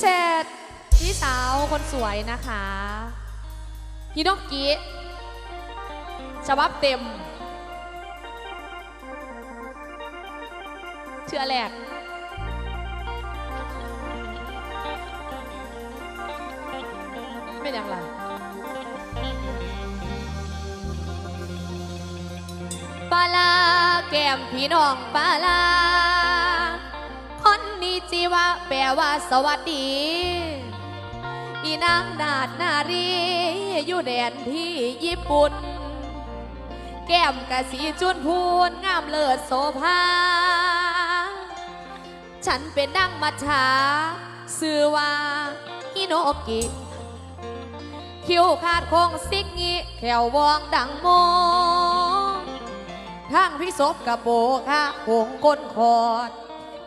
เศษ พี่สาวคนสวยนะคะฮิโนกิฉบับเต็มเชื่อแรกเป็นอย่างไรปาลาแก้มพี่น้องปาลา คนนี้จีวะแปลว่าสวัสดี อีนางนาดนารี อยู่แดนที่ญี่ปุ่น แก้มกะสีจุนพูนงามเลิศโสภา ฉันเป็นนางมัจฉาชื่อว่าฮิโนกิคิ้วขาดโคงซิกงี้แขววองดังโมทางพิศพกระโปค่ะโงก้นคอด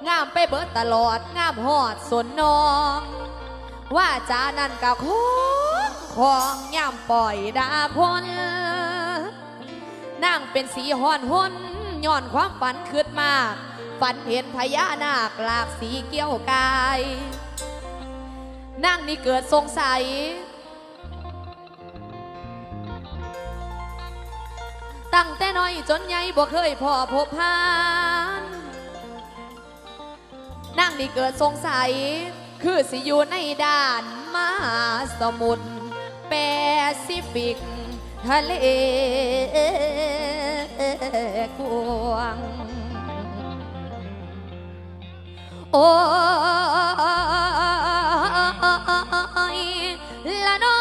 งามไปเบิดตลอดงามหอดสนนอง ว่าจานั่นกะของของย่ำปล่อยดาพลนางเป็นสีหอนหนย้อนความฝันคืดมาก ฝันเห็นพญานาคหลากสีเกี้ยวกายนางนี่เกิดสงสัย ตั้งแต่น้อยจนใหญ่บ่เคยพอพบผ่าน นั่งนี่เกิดสงสัย คือสิอยู่ในด่านมหาสมุทรแปซิฟิก ทะเลกว้าง โอ้ยละน้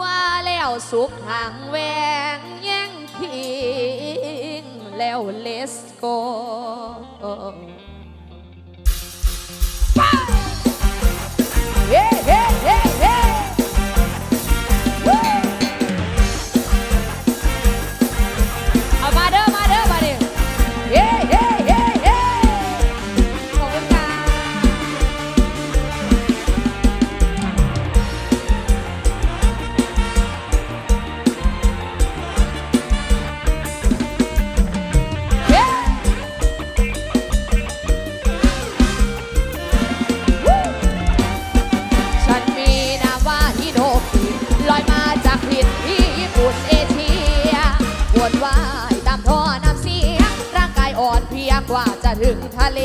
ว่าแล้วสุขทางแหวงย ทิ้งแล้ว let's go เฮ้ ถึงทะเล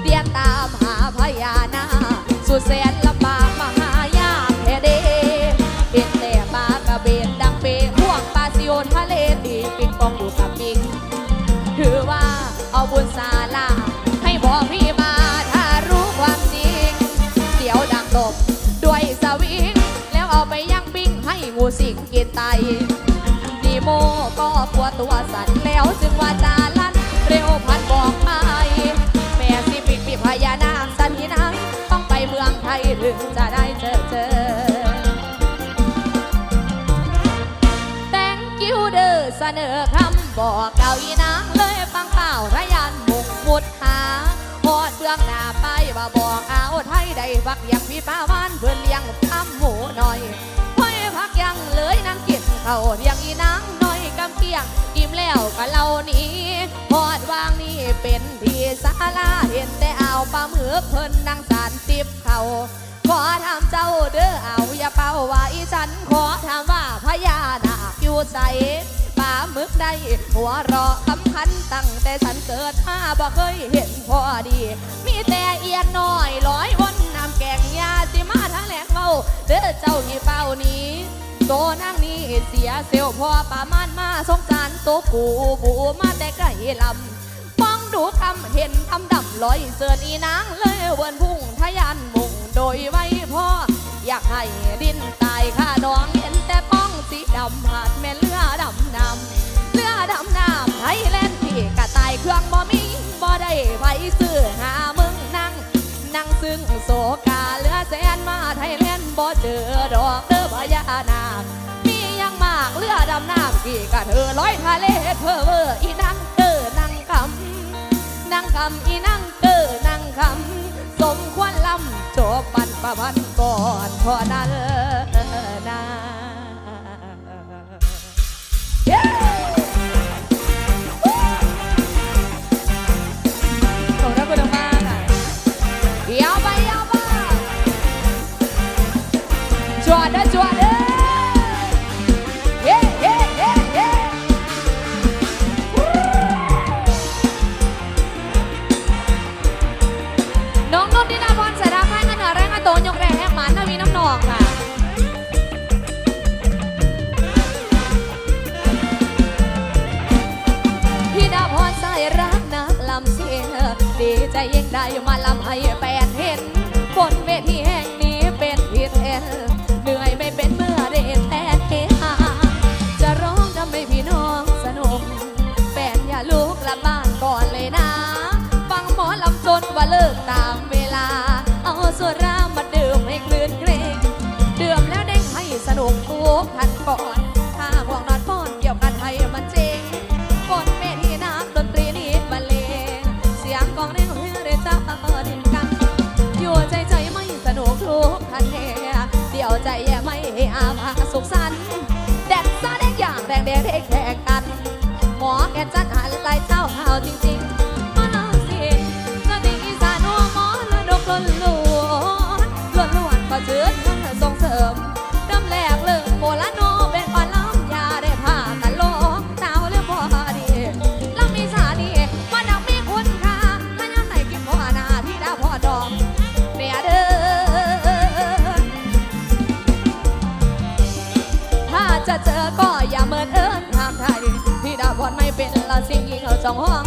เตียนตามหาพญานาคสุดแสนลำบากมหายากแท้เดเป็นแต่ปลากระเบนดังเปห่วงปลาซิโอทะเลตีปิงปองอยู่กับปิง ถือว่าเอาบุญศาลาให้บอกพี่มาถ้ารู้ความจริง เดี๋ยวดังตบด้วยสวิง แล้วเอาไปย่างปิ้งให้งูสิงกินไตดีโมก็กลัวตัวสั่นำบเก่าอีนางเลยฟังเป่าทะยานมุกมุดหาพอดเบื้องหน้าไปว่าบอกเอาไทยได้ฟักยังพี่ป้าบ้านเพื่อนเลี้ยงทำหมูหน่อยค่อยพักยังเลยนั่งกินเขาเลี้ยงอีนางหน่อยกำเกียงอิ่มแล้วก็เล่านี้พอดวางนี่เป็นที่ศาลาเห็นแต่เอาปลาหมึกเพิ่นนั่งสารติบเขาขอถามเจ้าเด้อเอาอย่าเป่าว่าอีฉันขอถามว่าพญานาคอยู่ใส มึกได้หัวรอคำคันตั้งแต่ฉันเกิดมาบ่เคยเห็นพอดี มีแต่เอียนน้อยร้อยวนน้ำแกงยาสิมาทางแหลกเมาเด้อเจ้าที่เป่านี้โตนางนี้เสียเซลพอปามานมาสงสารโตวกูบูมาแต่ไกลลำฟังดูคำเห็นคำดำลอยเสือนอีนางเลยเวนพุ่งทะยานมุ่งโดยไว้พ่ออยากให้ดินตายข้าดองเห็นแต่ป้อ สีดำหาดแม่เรือดำน้ำเรือดำน้ำไทยแลนด์ที่กะตายเครื่องบ่มีบ่ได้ไปซื้อหามึงนั่ง นั่งซึ่งโศกาเรือแสนมาไทยแลนด์บ่เจอดอกเด้อพญานาคมีอยังมากเรือดำน้ำกี่กะเธอลอยทะเลเพอเวออีนั่งเด้อนั่งคำนั่งคำอีนั่งเกอนั่งคำสมควรลำจบปันประพันก่อนพอนั้นนา จวดเด้อวด กพันก่อนถ้าห่วงนอนป้อนเกี่ยวกันไทยมันจริงฝนเมทีน้ำดนตรีนี้มาเลงเสียงกองเร่งเฮือเรจ้าเปิดกัน อยู่ใจใจไม่สนุกทุกทันเนเดี๋ยวใจแย่ไม่อาภาสุขสันแดดซ่าแดงอย่างแรงแดงแดงแขกกัน หมอแกจัดหาลายเจ้าหาวจริง 经营和状况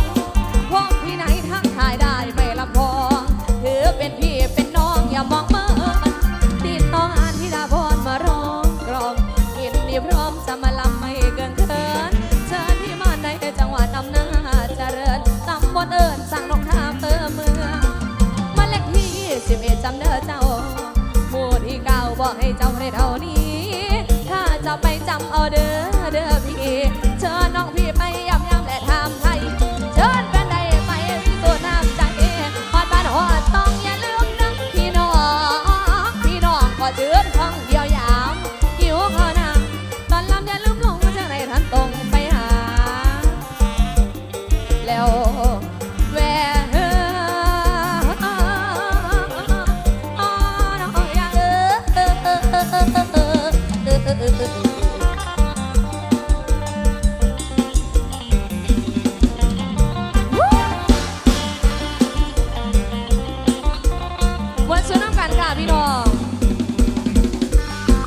พี่น้อง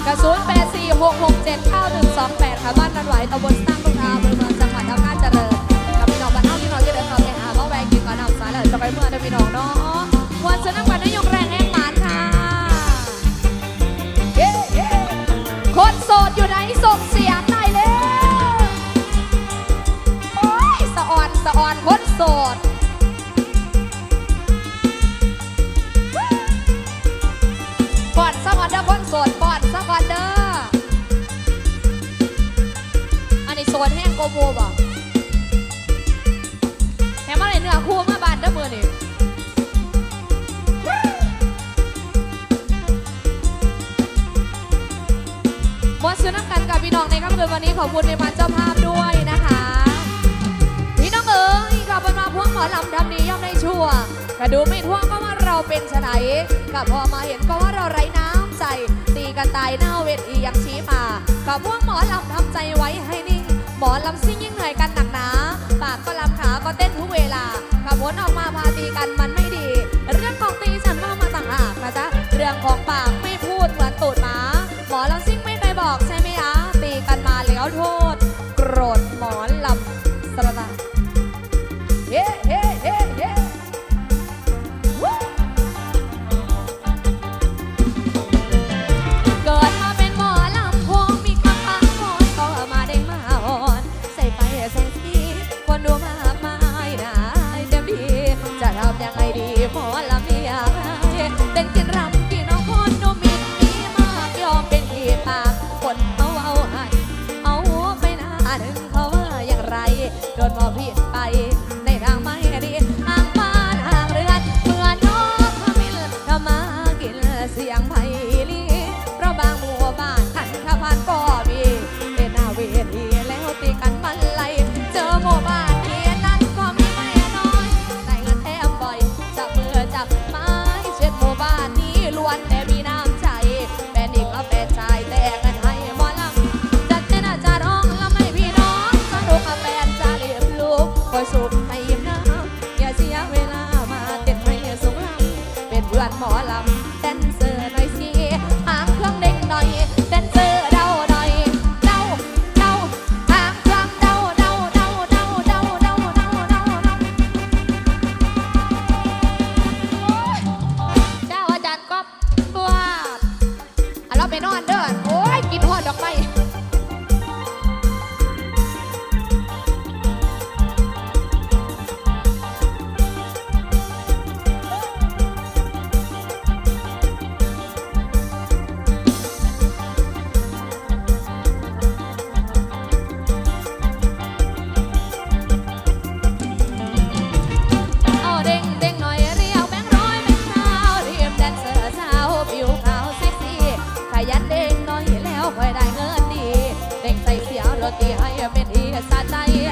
กระสุน846679128ค่ะบ้านนันไหวตำบลซ่า โบบ่ะแถมอะไรเนื้อคู่มาบานเด้อมือนี่หมดสุนัขกันกับพี่น้องในค่ำคืนวันนี้ขอบคุณในพันเจ้าภาพด้วยนะคะ พี่น้องเอ๋ยกลับมาพวกหมอลำทำดีย่อมได้ชั่วกระดูไม่ท่วงก็ว่าเราเป็นฉไฉนกับพอมาเห็นก็ว่าเราไร้น้ำใจ ตีกันตายหน้าเวทียังชี้มากับพวกหมอลำทำใจไว้ให้ หมอลำซิ่งยิ่งเหนื่อยกันหนักหนาปากก็ลำขาก็เต้นทุกเวลาขับวนออกมาพาตีกันมันไม่ดี เรื่องของตีฉันว่ามาต่างหากนะจ๊ะเรื่องของปาก ค่อยได้เงินดีเด้งใส่เสียรถดีให้เป็นอีสานใจ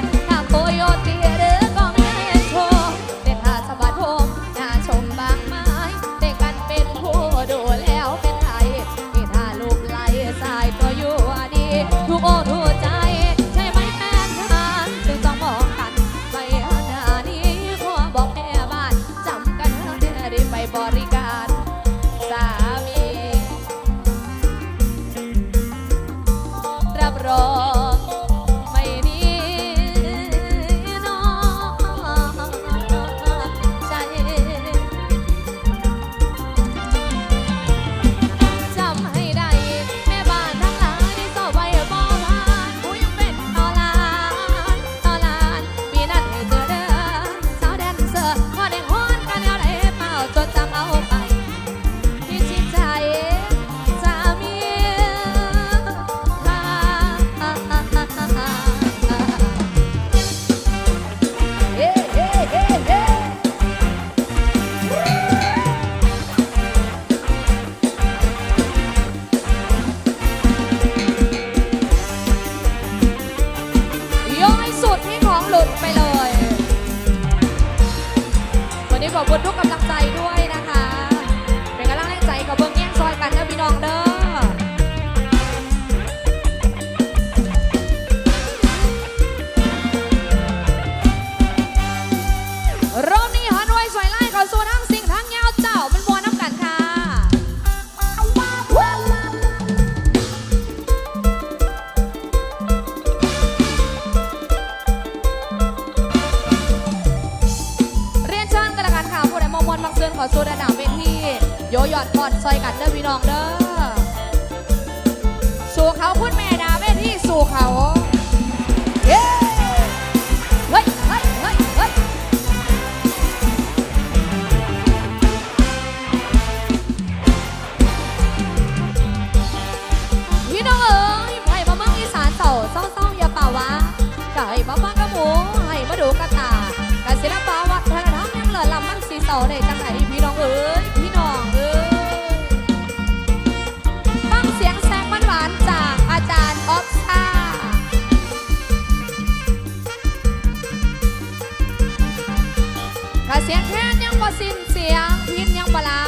ถ้าเสียงแค้นยังบ่สิ้นเสียงพินยังบ่ลา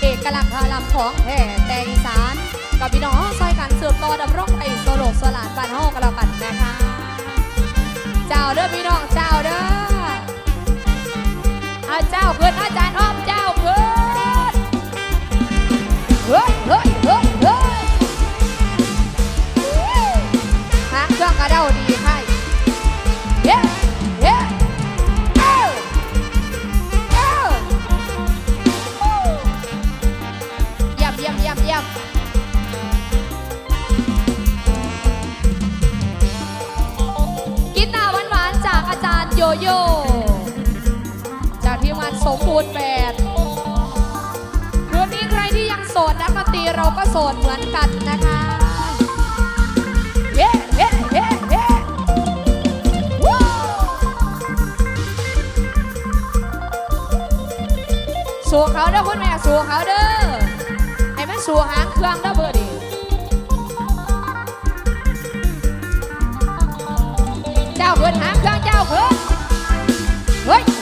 เอกลักษณ์พลับของแท้แต่อีสานกับพี่น้องซอยกันเสืบต่อดำรงไอโซโลกสลานบ้านห้องกันแล้วกันนะคะเจ้าเด้อพี่น้องเจ้าเด้ออาเจ้าเพื่อนอาจารย์อ้อม โย จากทีมงานสมบูรณ์แบบคืนนี้ใครที่ยังโสดนักดนตีเราก็โสดเหมือนกันนะคะเย้เย้เย้เย้สู่เขาเด้อคุณแม่สู่เขาเด้อให้มันสู่หางเครื่องเด้อเบอร์ดีเจ้าเพิ่นหางเครื่องเจ้าเพิ่น What?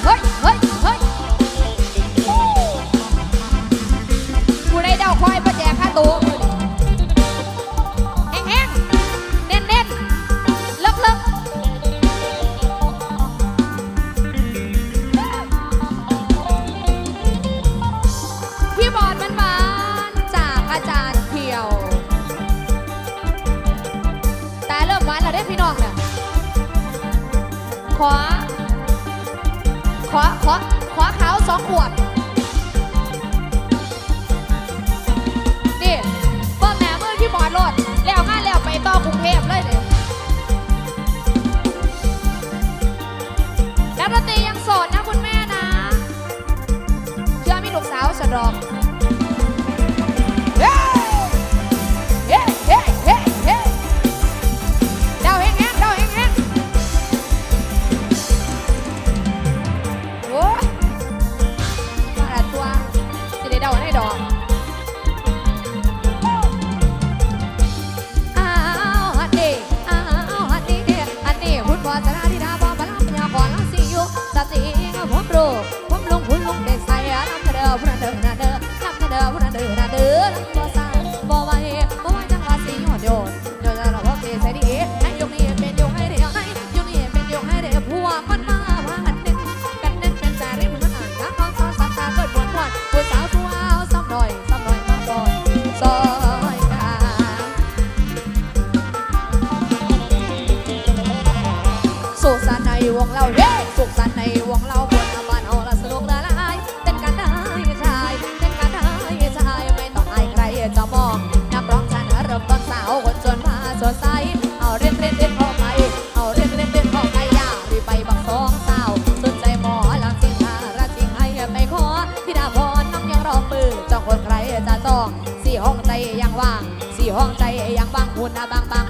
คนใครจะต้องสี่ห้องใจยังว่างสี่ห้องใจยังบางคุณนะบางบาง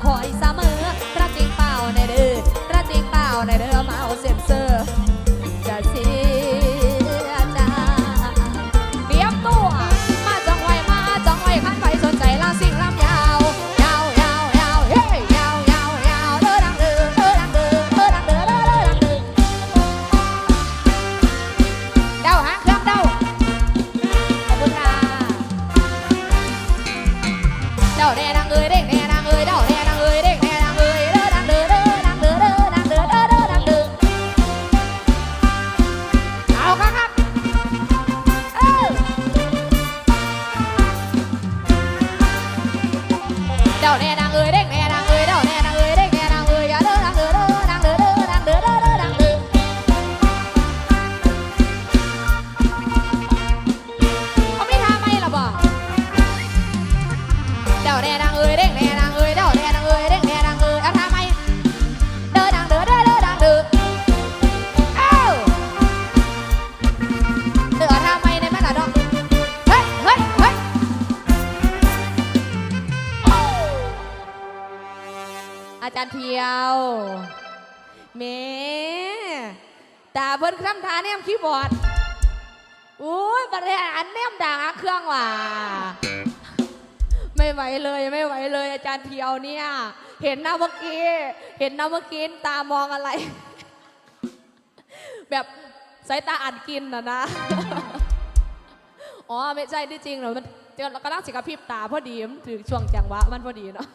อาจารย์เทียวเมตาเพิ่นคร่ำทานแนมคีย์บอร์ดอู้บริหารแนมด่าเครื่องว่ะไม่ไหวเลยไม่ไหวเลย อาจารย์เทียวเนี่ย เห็นน้ะเมื่อกี้ เห็นน้ะเมื่อกี้ตามองอะไร แบบสายตาอัดกินนะนะ อ๋อ ไม่ใช่ที่จริงเหรอมันเรากำลังสิกระพิบตาพอดีมถือช่วงจังหวะมันพอดีเนาะ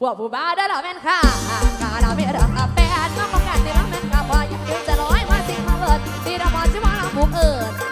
พวกผู้บ่าวเด้อเราแม่นค่ะกาเราไม่เด้อกัแฟนมาประกันในบ้านแม่นค่ะพออยากจะร้อยมาสิมาเลิดที่เราพอชิวาเราผูกเอิด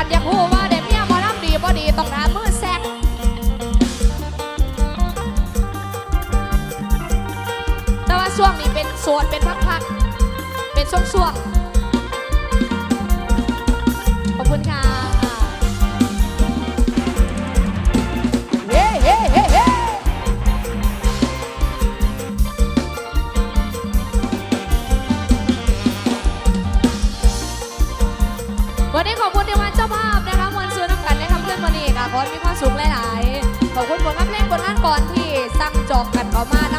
ันอยากหูว่าเด็กเนี่ยมอลำดีบอดีต้องถามมือแซกแต่ว่าช่วงนี้เป็นโสดเป็นพักๆเป็นช่วงๆ จอกกันเข้มา